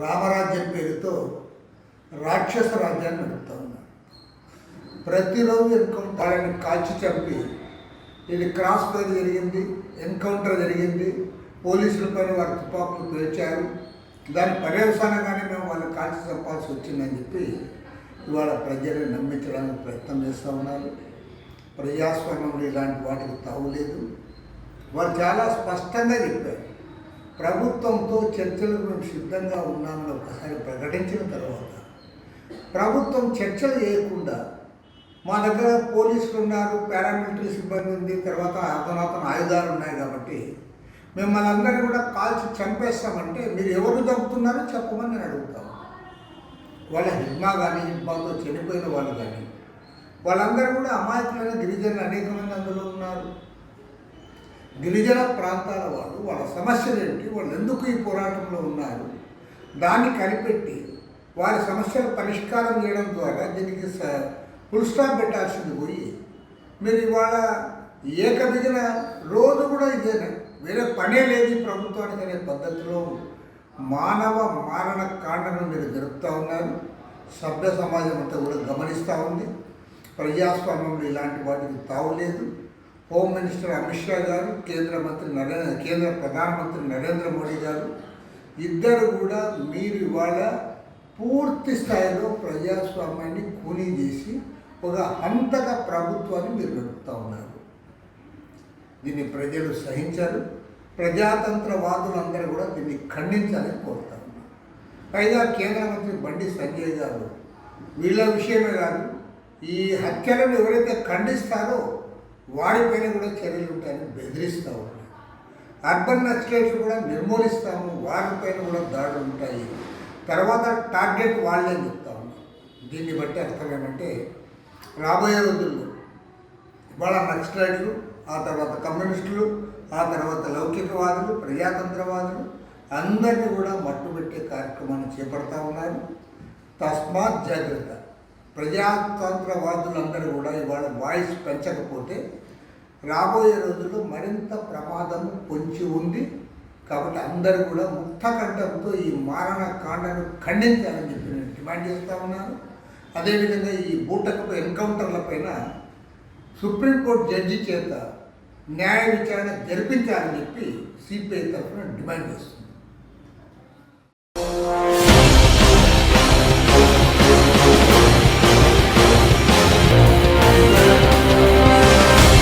రామరాజ్యం పేరుతో రాక్షస రాజ్యాన్ని నడుపుతా ఉన్నారు. ప్రతిరోజు ఎన్కౌంటర్ కాల్చి చంపి ఇది క్రాస్ ఫైర్ జరిగింది ఎన్కౌంటర్ జరిగింది పోలీసుల పైన వారి తుపాకులు పేర్చారు దాని పర్యవసానంగానే మేము వాళ్ళని కాల్చి చంపాల్సి వచ్చిందని చెప్పి ఇవాళ ప్రజల్ని నమ్మించడానికి ప్రయత్నం చేస్తూ ఉన్నారు. ప్రజాస్వామ్యంలో ఇలాంటి వాటికి తావులేదు. వాళ్ళు చాలా స్పష్టంగా చెప్పారు. ప్రభుత్వంతో చర్చలకు మేము సిద్ధంగా ఉన్నామని ఒకసారి ప్రకటించిన తర్వాత ప్రభుత్వం చర్చలు చేయకుండా మా దగ్గర పోలీసులు ఉన్నారు పారామిలిటరీ సిబ్బంది ఉంది తర్వాత అధునాతన ఆయుధాలు ఉన్నాయి కాబట్టి మిమ్మల్ని అందరినీ కూడా కాల్చి చంపేస్తామంటే మీరు ఎవరు చంపుతున్నారో చెప్పమని నేను అడుగుతాను వాళ్ళ హిడ్మా కానీ హిడ్మాతో చనిపోయిన వాళ్ళు కానీ వాళ్ళందరూ కూడా అమాయకులైన గిరిజనులు అనేక మంది గిరిజన ప్రాంతాల వాళ్ళు వాళ్ళ సమస్యలు ఏంటి? వాళ్ళు ఎందుకు ఈ పోరాటంలో ఉన్నారు? దాన్ని కనిపెట్టి వారి సమస్యల పరిష్కారం చేయడం ద్వారా దీనికి స- ఫుల్ స్టాప్ పెట్టాల్సింది పోయి మీరు ఇవాళ ఏకదిగిన రోజు కూడా ఇదేనా వేరే పనే లేదు ప్రభుత్వానికి అనే పద్ధతిలో మానవ మారణ కాండను మీరు జరుపుతూ ఉన్నారు. సభ్య సమాజం అంతా కూడా గమనిస్తూ ఉంది. ప్రజాస్వామ్యంలో ఇలాంటి వాటికి తావులేదు. హోమ్ మినిస్టర్ అమిత్ షా గారు కేంద్ర మంత్రి నరేంద్ర కేంద్ర ప్రధానమంత్రి నరేంద్ర మోడీ గారు ఇద్దరు కూడా మీరు ఇవాళ పూర్తి స్థాయిలో ప్రజాస్వామ్యాన్ని కూనీ చేసి ఒక హంతక ప్రభుత్వాన్ని మీరు నడుపుతూ ఉన్నారు. దీన్ని ప్రజలు సహించారు. ప్రజాతంత్రవాదులందరూ కూడా దీన్ని ఖండించాలని కోరుతారు పైగా కేంద్ర మంత్రి బండి సంజయ్ గారు వీళ్ళ విషయమే కాదు ఈ హత్యలను ఎవరైతే ఖండిస్తారో వాడిపైన కూడా చర్యలు ఉంటాయని బెదిరిస్తూ ఉంటాయి అర్బన్ నక్సలైట్లు కూడా నిర్మూలిస్తాము వారిపైన కూడా దాడులు ఉంటాయి. తర్వాత టార్గెట్ వాళ్ళే చెప్తా ఉన్నాం దీన్ని బట్టి అర్థం ఏమంటే రాబోయే రోజుల్లో ఇవాళ నక్సలైట్లు ఆ తర్వాత కమ్యూనిస్టులు ఆ తర్వాత లౌకికవాదులు ప్రజాతంత్రవాదులు అందరినీ కూడా మట్టుబెట్టే కార్యక్రమాన్ని చేపడతా ఉన్నారు. తస్మాత్ జాగ్రత్త. ప్రజాతంత్రవాదులందరూ కూడా ఇవాళ వాయిస్ పెంచకపోతే రాబోయే రోజుల్లో మరింత ప్రమాదం పొంచి ఉంది. కాబట్టి అందరూ కూడా ముక్తకంఠంతో ఈ మారణ కాండను ఖండించాలని చెప్పి నేను డిమాండ్ చేస్తూ ఉన్నాను. అదేవిధంగా ఈ బూటకపు ఎన్కౌంటర్ల పైన సుప్రీంకోర్టు జడ్జి చేత న్యాయ విచారణ జరిపించాలని చెప్పి సిపిఐ తరఫున డిమాండ్ చేస్తుంది